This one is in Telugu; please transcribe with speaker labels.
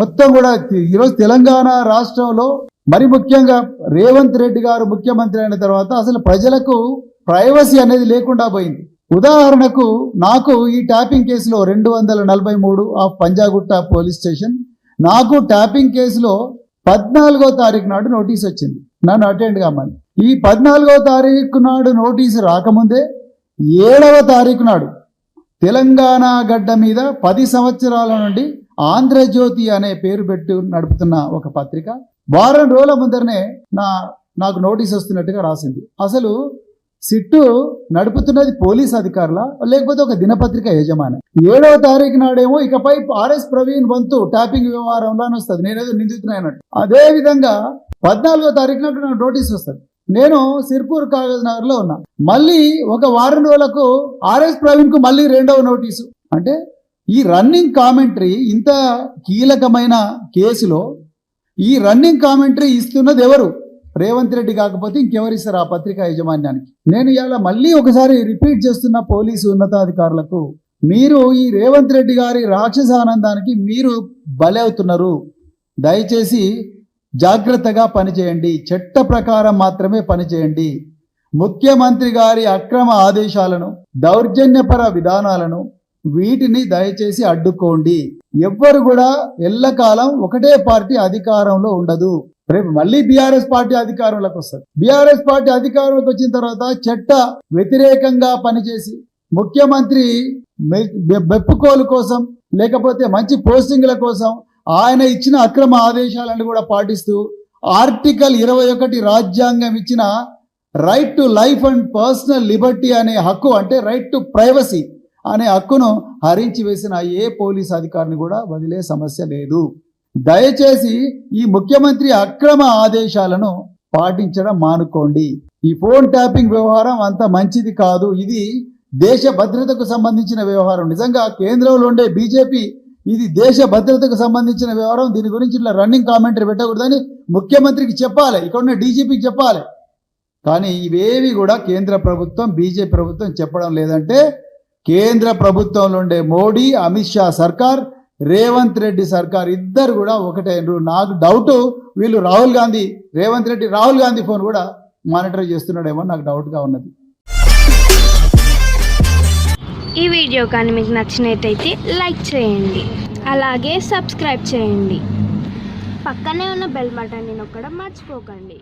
Speaker 1: మొత్తం కూడా ఈరోజు తెలంగాణ రాష్ట్రంలో మరి ముఖ్యంగా రేవంత్ రెడ్డి గారు ముఖ్యమంత్రి అయిన తర్వాత అసలు ప్రజలకు ప్రైవసీ అనేది లేకుండా పోయింది. ఉదాహరణకు నాకు ఈ ట్యాపింగ్ కేసులో రెండు వందల నలభై మూడు of Panjagutta police station tapping tapping కేసులో పద్నాలుగో తారీఖు నాడు నోటీస్ వచ్చింది. నన్ను అటెండ్ కామని. ఈ పద్నాలుగో తారీఖు నాడు నోటీసు రాకముందే ఏడవ తారీఖు నాడు తెలంగాణ గడ్డ మీద పది సంవత్సరాల నుండి ఆంధ్రజ్యోతి అనే పేరు పెట్టి నడుపుతున్న ఒక పత్రిక వారం రోజుల ముందరనే నా నాకు నోటీస్ వస్తున్నట్టుగా రాసింది. అసలు సిట్టు నడుపుతున్నది పోలీస్ అధికారుల? లేకపోతే ఒక దినపత్రిక యజమాని? ఏడవ తారీఖు నాడేమో ఇకపై ఆర్ఎస్ ప్రవీణ్ వంతు ట్యాపింగ్ వ్యవహారంలో అని వస్తుంది నేనేదో నిందితున్నాయన్నట్టు అదే విధంగా పద్నాలుగో తారీఖున నాకు నోటీస్ వస్తుంది. నేను సిర్పూర్ కాగజ్ నగర్లో ఉన్నా. మళ్ళీ ఒక వారం రోజులకు ఆర్ఎస్ ప్రవీణ్కు మళ్ళీ రెండవ నోటీసు. అంటే ఈ రన్నింగ్ కామెంటరీ ఇంత కీలకమైన కేసులో ఈ రన్నింగ్ కామెంటరీ ఇస్తున్నది ఎవరు? రేవంత్ రెడ్డి కాకపోతే ఇంకెవరు ఇస్తారు ఆ పత్రికా యాజమాన్యానికి? నేను ఇలా మళ్ళీ ఒకసారి రిపీట్ చేస్తున్న పోలీసు ఉన్నతాధికారులకు మీరు ఈ రేవంత్ రెడ్డి గారి రాక్షస ఆనందానికి మీరు బలవుతున్నారు. దయచేసి జాగ్రత్తగా పనిచేయండి. చట్ట ప్రకారం మాత్రమే పనిచేయండి. ముఖ్యమంత్రి గారి అక్రమ ఆదేశాలను దౌర్జన్యపర విధానాలను వీటిని దయచేసి అడ్డుకోండి. ఎవ్వరు కూడా ఎల్లకాలం ఒకటే పార్టీ అధికారంలో ఉండదు. రేపు మళ్ళీ బీఆర్ఎస్ పార్టీ అధికారంలోకి వస్తుంది. బీఆర్ఎస్ పార్టీ అధికారంలోకి వచ్చిన తర్వాత చట్ట వ్యతిరేకంగా పనిచేసి ముఖ్యమంత్రి మెప్పుకోలు కోసం లేకపోతే మంచి పోస్టింగ్ల కోసం ఆయన ఇచ్చిన అక్రమ ఆదేశాలను కూడా పాటిస్తూ ఆర్టికల్ ఇరవై ఒకటి రాజ్యాంగం ఇచ్చిన right to life and personal liberty అనే హక్కు అంటే రైట్ టు ప్రైవసీ అనే హక్కును హరించి వేసిన ఏ పోలీస్ అధికారిని కూడా వదిలే సమస్య లేదు. దయచేసి ఈ ముఖ్యమంత్రి అక్రమ ఆదేశాలను పాటించడం మానుకోండి. ఈ ఫోన్ ట్యాపింగ్ వ్యవహారం అంత మంచిది కాదు. ఇది దేశ భద్రతకు సంబంధించిన వ్యవహారం. నిజంగా కేంద్రంలో ఉండే బీజేపీ ఇది దేశ భద్రతకు సంబంధించిన వ్యవహారం. దీని గురించి ఇట్లా రన్నింగ్ కామెంటరీ పెట్టకూడదని ముఖ్యమంత్రికి చెప్పాలి. ఇక్కడ ఉన్న డీజీపీకి చెప్పాలి. కానీ ఇవేవి కూడా కేంద్ర ప్రభుత్వం బీజేపీ ప్రభుత్వం చెప్పడం లేదంటే కేంద్ర ప్రభుత్వంలో ఉండే మోడీ అమిత్ షా సర్కార్ రేవంత్ రెడ్డి సర్కార్ ఇద్దరు కూడా ఒకటైనరు నాకు డౌట్ వీళ్ళు రాహుల్ గాంధీ రేవంత్ రెడ్డి రాహుల్ గాంధీ ఫోన్ కూడా మానిటర్ చేస్తున్నాడేమో నాకు డౌట్గా ఉన్నది.
Speaker 2: ఈ వీడియో కానీ మీకు నచ్చినట్టయితే లైక్ చేయండి. అలాగే సబ్స్క్రైబ్ చేయండి. పక్కనే ఉన్న బెల్ బటన్ని నొక్కడం మర్చిపోకండి.